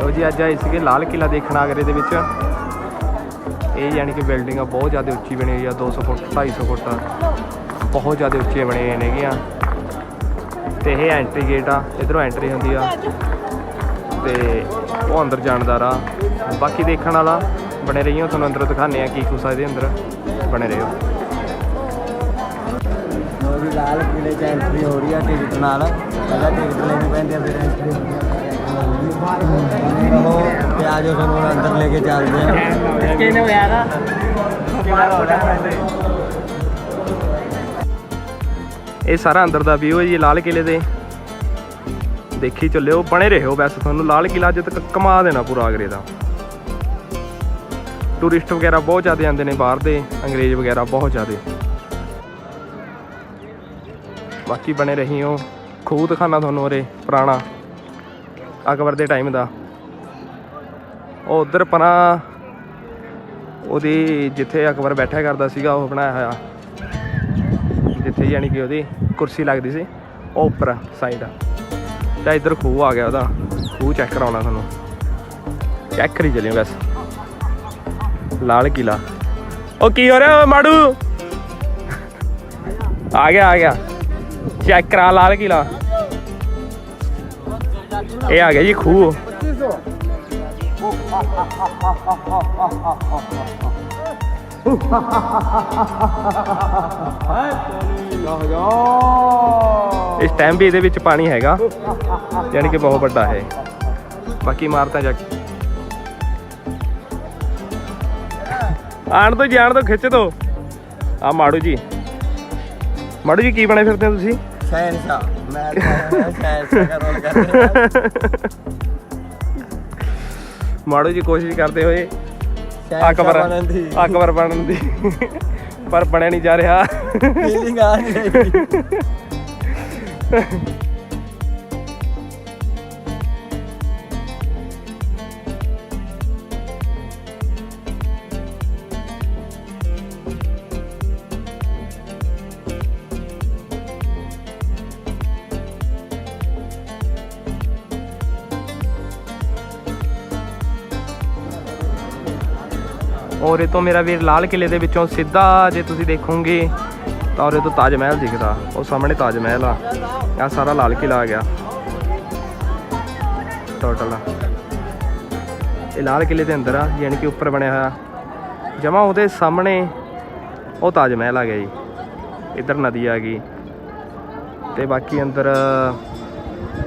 ਲੋ ਜੀ, ਅੱਜ ਆਏ ਸੀਗੇ ਲਾਲ ਕਿਲਾ ਦੇਖਣ ਆਗਰੇ ਦੇ ਵਿੱਚ। ਇਹ ਯਾਨੀ ਕਿ ਬਿਲਡਿੰਗਾਂ ਬਹੁਤ ਜ਼ਿਆਦਾ ਉੱਚੀ ਬਣੀ ਹੋਈ ਆ 200 ਫੁੱਟ 250 ਫੁੱਟ ਬਹੁਤ ਜ਼ਿਆਦਾ ਉੱਚੀਆਂ ਹੋਏ ਨੇਗੀਆਂ। ਤੇ ਇਹ ਐਂਟਰੀ ਗੇਟ ਆ, ਇਧਰੋਂ ਐਂਟਰੀ ਹੁੰਦੀ ਆ। ਤੇ ਉਹ ਅੰਦਰ ਜਾਣ ਦਾ ਰਾਹ। ਬਾਕੀ ਦੇਖਣ ਵਾਲਾ, ਬਣੇ ਰਹੀਓ, ਤੁਹਾਨੂੰ ਅੰਦਰ ਦਿਖਾਣੇ ਆ ਕੀ ਕੁਛ ਆ ਇਹਦੇ ਅੰਦਰ। ਬਣੇ ਰਹੋ ਉਹਦੀ ਲਾਲ ਕਿਲੇ ਚ ਐਂਟਰੀ ਹੋ ਰਹੀ ਆ ਟਿਕਟ ਨਾਲ। ਪਹਿਲਾਂ ਟਿਕਟ ਲੈਣੀ ਪੈਂਦੀ ਆ, ਫਿਰ ਐਂਟਰੀ ਉਹ ਆ। ਜਾਓ ਤੁਹਾਨੂੰ ਹੁਣ ਅੰਦਰ ਲੈ ਕੇ ਚੱਲਦੇ ਆ। ਕਿਹਨੇ ਹੋਇਆ ਦਾ? ਇਹ ਸਾਰਾ ਅੰਦਰ ਦਾ ਵਿਊ ਹੈ ਜੀ ਲਾਲ ਕਿਲੇ ਦੇ। ਦੇਖੀ ਚੱਲਿਓ ਬਣੇ ਰਹੋ ਵੈਸੇ ਤੁਹਾਨੂੰ। ਲਾਲ ਕਿਲਾ ਅੱਜ ਤੱਕ ਕਮਾ ਦੇਣਾ ਪੂਰਾ ਆਗਰੇ ਦਾ। ਟੂਰਿਸਟ ਵਗੈਰਾ ਬਹੁਤ ਜ਼ਿਆਦਾ ਆਉਂਦੇ ਨੇ ਬਾਹਰ ਦੇ ਅੰਗਰੇਜ਼ ਵਗੈਰਾ ਬਹੁਤ ਜ਼ਿਆਦਾ। ਬਾਕੀ ਬਣੇ ਰਹੀਓ। ਖੂਹ ਦਿਖਾਣਾ ਤੁਹਾਨੂੰ ਉਰੇ ਪੁਰਾਣਾ। ਅਕਬਰ ਦੇ ਟਾਈਮ ਦਾ। ਉਹ ਉਧਰ ਪਰਾਂ ਉਹਦੀ ਜਿੱਥੇ ਅਕਬਰ ਬੈਠਿਆ ਕਰਦਾ ਸੀਗਾ, ਉਹ ਬਣਾਇਆ ਹੋਇਆ। ਜਿੱਥੇ ਯਾਨੀ ਕਿ ਉਹਦੀ ਕੁਰਸੀ ਲੱਗਦੀ ਸੀ, ਉਹ ਉੱਪਰ ਸਾਈਡ ਤਾਂ ਇੱਧਰ ਖੂਹ ਆ ਗਿਆ ਉਹਦਾ। ਖੂਹ ਚੈੱਕ ਕਰਾਉਣਾ ਤੁਹਾਨੂੰ। ਚੈੱਕ ਕਰੀ ਚੱਲਿਓ ਬਸ। ਲਾਲ ਕਿਲਾ ਉਹ ਕੀ ਹੋ ਰਿਹਾ ਮਾੜੂ? ਆ ਗਿਆ ਆ ਗਿਆ। ਚੈੱਕ ਕਰਾ ਲਾਲ ਕਿਲਾ ਇਹ ਆ ਗਿਆ ਜੀ ਖੂਹ। ਇਸ ਟਾਈਮ ਵੀ ਇਹਦੇ ਵਿੱਚ ਪਾਣੀ ਹੈਗਾ ਯਾਨੀ ਕਿ ਬਹੁਤ ਵੱਡਾ ਹੈ। ਬਾਕੀ ਇਮਾਰਤਾਂ ਜਾ ਕੇ। ਆਣ ਤੋਂ ਜਾਣ ਤੋਂ, ਖਿੱਚ ਦੋ ਆ ਮਾੜੂ ਜੀ। ਮਾੜੂ ਜੀ, ਕੀ ਬਣੇ ਫਿਰਦੇ ਹੋ ਤੁਸੀਂ? ਸ਼ਹਿਨਸ਼ਾਹ ਰਿਹਾ ਮਾੜੂ ਜੀ ਕੋਸ਼ਿਸ਼ ਕਰਦੇ ਹੋਏ। ਅਕਬਰ ਬਣਨ ਦੀ ਅਕਬਰ ਬਣਨ ਦੀ। ਪਰ ਬਣਿਆ ਨਹੀਂ ਜਾ ਰਿਹਾ। ਫੀਲਿੰਗ ਆ ਨਹੀਂ ਰਹੀ ਔਰ ਇਹ ਤੋਂ ਮੇਰਾ ਵੀਰ ਲਾਲ ਕਿਲੇ ਦੇ ਵਿੱਚੋਂ ਸਿੱਧਾ ਜੇ ਤੁਸੀਂ ਦੇਖੋਗੇ ਤਾਂ ਔਰ ਇਹ ਤੋਂ ਤਾਜ ਮਹਿਲ ਦਿਖਦਾ। ਉਹ ਸਾਹਮਣੇ ਤਾਜ ਮਹਿਲ ਆ। ਆ ਸਾਰਾ ਲਾਲ ਕਿਲਾ ਆ ਗਿਆ। ਟੋਟਲ ਇਹ ਲਾਲ ਕਿਲੇ ਦੇ ਅੰਦਰ ਆ, ਯਾਨੀ ਕਿ ਉੱਪਰ ਬਣਿਆ ਹੋਇਆ। ਜਮਾ ਉਹਦੇ ਸਾਹਮਣੇ ਉਹ ਤਾਜ ਮਹਿਲ ਆ ਗਿਆ ਜੀ। ਇੱਧਰ ਨਦੀ ਆ ਗਈ। ਤੇ ਬਾਕੀ ਅੰਦਰ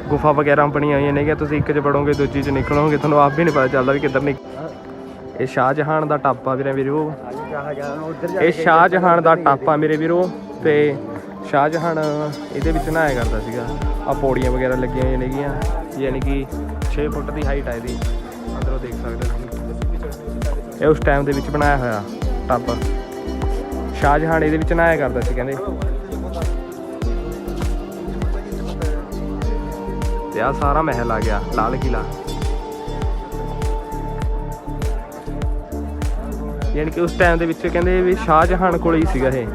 ਗੁਫਾ ਵਗੈਰਾ ਬਣੀਆਂ ਹੋਈਆਂ ਨੇ ਕਿ ਤੁਸੀਂ ਇੱਕ 'ਚ ਵੜੋਗੇ ਦੂਜੀ 'ਚ ਨਿਕਲੋਗੇ। ਤੁਹਾਨੂੰ ਆਪ ਵੀ ਨਹੀਂ ਪਤਾ ਚੱਲਦਾ ਵੀ ਕਿੱਧਰ ਨਿਕ ਇਹ ਸ਼ਾਹਜਹਾਨ ਦਾ ਟਾਪਾ ਵੀਰੇ ਵੀਰੋ। ਉਧਰ ਇਹ ਸ਼ਾਹਜਹਾਨ ਦਾ ਟਾਪਾ ਮੇਰੇ ਵੀਰੋ ਤੇ ਸ਼ਾਹਜਹਾਨ ਇਹਦੇ ਵਿੱਚ ਨਹਾਇਆ ਕਰਦਾ ਸੀਗਾ। ਆ ਪੌੜੀਆਂ ਵਗੈਰਾ ਲੱਗੀਆਂ ਹੋਈਆਂ ਨੇਗੀਆਂ ਯਾਨੀ ਕਿ 6 ਫੁੱਟ ਦੀ ਹਾਈਟ ਹੈ ਇਹਦੀ। ਅੰਦਰੋਂ ਦੇਖ ਸਕਦੇ ਹੋ ਇਹ ਉਸ ਟਾਈਮ ਦੇ ਵਿੱਚ ਬਣਾਇਆ ਹੋਇਆ ਟਾਪਾ। ਸ਼ਾਹਜਹਾਨ ਇਹਦੇ ਵਿੱਚ ਨਹਾਇਆ ਕਰਦਾ ਸੀ ਕਹਿੰਦੇ। ਤੇ ਆ ਸਾਰਾ ਮਹਿਲ ਆ ਗਿਆ ਲਾਲ ਕਿਲਾ ਯਾਨੀ ਕਿ ਉਸ ਟਾਈਮ ਦੇ ਵਿੱਚ ਕਹਿੰਦੇ ਵੀ ਸ਼ਾਹਜਹਾਨ ਕੋਲ ਹੀ ਸੀਗਾ ਇਹ।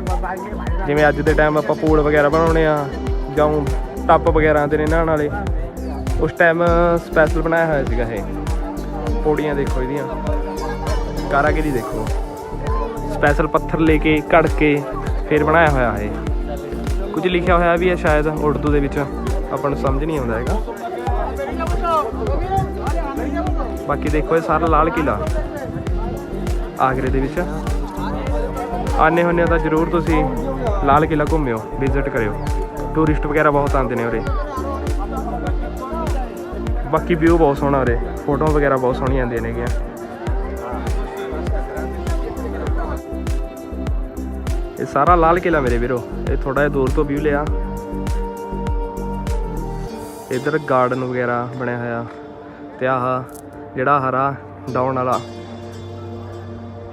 ਜਿਵੇਂ ਅੱਜ ਦੇ ਟਾਈਮ ਆਪਾਂ ਪੂਲ ਵਗੈਰਾ ਬਣਾਉਣੇ ਆ, ਜਾਂ ਟੱਪ ਵਗੈਰਾ ਦੇ ਨੇ ਨਹਾਉਣ ਵਾਲੇ, ਉਸ ਟਾਈਮ ਸਪੈਸ਼ਲ ਬਣਾਇਆ ਹੋਇਆ ਸੀਗਾ ਇਹ। ਪੌੜੀਆਂ ਦੇਖੋ ਇਹਦੀਆਂ। ਕਾਰਾਗਰੀ ਦੇਖੋ। ਸਪੈਸ਼ਲ ਪੱਥਰ ਲੈ ਕੇ ਘੜ ਕੇ ਫਿਰ ਬਣਾਇਆ ਹੋਇਆ ਇਹ। ਕੁਝ ਲਿਖਿਆ ਹੋਇਆ ਵੀ ਹੈ ਸ਼ਾਇਦ ਉਰਦੂ ਦੇ ਵਿੱਚ। ਆਪਾਂ ਨੂੰ ਸਮਝ ਨਹੀਂ ਆਉਂਦਾ ਹੈਗਾ। ਬਾਕੀ ਦੇਖੋ ਇਹ ਸਾਰਾ ਲਾਲ ਕਿਲਾ ਆਗਰੇ ਦੇ ਵਿੱਚ। ਆਨੇ ਹੁੰਨੇ ਹੋ ਤਾਂ ਜ਼ਰੂਰ ਤੁਸੀਂ ਲਾਲ ਕਿਲਾ ਘੁੰਮਿਓ ਵਿਜ਼ਿਟ ਕਰਿਓ। ਟੂਰਿਸਟ ਵਗੈਰਾ ਬਹੁਤ ਆਉਂਦੇ ਨੇ ਉਰੇ। ਬਾਕੀ ਵਿਊ ਬਹੁਤ ਸੋਹਣਾ ਉਰੇ। ਫੋਟੋਆਂ ਵਗੈਰਾ ਬਹੁਤ ਸੋਹਣੀਆਂ ਆਉਂਦੀਆਂ ਨੇਗੀਆਂ। ਇਹ ਸਾਰਾ ਲਾਲ ਕਿਲਾ ਮੇਰੇ ਵੀਰੋ। ਇਹ ਥੋੜਾ ਜਿਹਾ ਦੂਰ ਤੋਂ ਵਿਊ ਲਿਆ। ਇਧਰ ਗਾਰਡਨ ਵਗੈਰਾ ਬਣਿਆ ਹੋਇਆ। ਤੇ ਆਹ ਜਿਹੜਾ ਹਰਾ ਡਾਉਣ ਵਾਲਾ।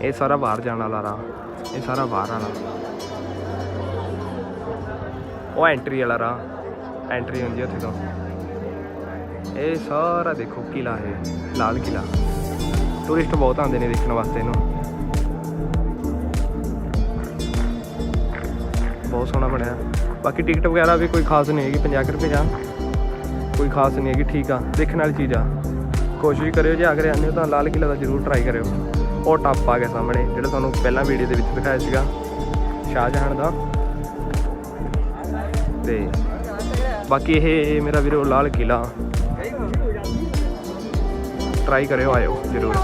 ਇਹ ਸਾਰਾ ਬਾਹਰ ਜਾਣ ਵਾਲਾ ਰਾਹ। ਇਹ ਸਾਰਾ ਬਾਹਰ ਵਾਲਾ। ਉਹ ਐਂਟਰੀ ਵਾਲਾ ਰਾਹ। ਐਂਟਰੀ ਹੁੰਦੀ ਉੱਥੇ ਤੋਂ। ਇਹ ਸਾਰਾ ਦੇਖੋ ਕਿਲਾ ਹੈ ਲਾਲ ਕਿਲਾ ਟੂਰਿਸਟ ਬਹੁਤ ਆਉਂਦੇ ਨੇ ਦੇਖਣ ਵਾਸਤੇ ਇਹਨੂੰ। ਬਹੁਤ ਸੋਹਣਾ ਬਣਿਆ। ਬਾਕੀ ਟਿਕਟ ਵਗੈਰਾ ਵੀ ਕੋਈ ਖਾਸ ਨਹੀਂ ਹੈਗੀ 50 ਕੁ ਰੁਪਏ ਜਾਂ ਕੋਈ ਖਾਸ ਨਹੀਂ ਹੈਗੀ, ਠੀਕ ਆ। ਦੇਖਣ ਵਾਲੀ ਚੀਜ਼ ਆ। ਕੋਸ਼ਿਸ਼ ਕਰਿਓ ਜੇ ਅਗਰ ਆਉਂਦੇ ਹੋ ਤਾਂ ਲਾਲ ਕਿਲਾ ਦਾ ਜ਼ਰੂਰ ਟਰਾਈ ਕਰਿਓ। ਉਹ ਟੱਪ ਆ ਗਿਆ ਸਾਹਮਣੇ, ਜਿਹੜਾ ਤੁਹਾਨੂੰ ਪਹਿਲਾਂ ਵੀਡੀਓ ਦੇ ਵਿੱਚ ਦਿਖਾਇਆ ਸੀਗਾ, ਸ਼ਾਹਜਹਾਨ ਦਾ। ਤੇ ਬਾਕੀ ਇਹ ਮੇਰਾ ਵੀਰੋ ਲਾਲ ਕਿਲਾ। ਟਰਾਈ ਕਰਿਓ, ਆਇਓ ਜ਼ਰੂਰ।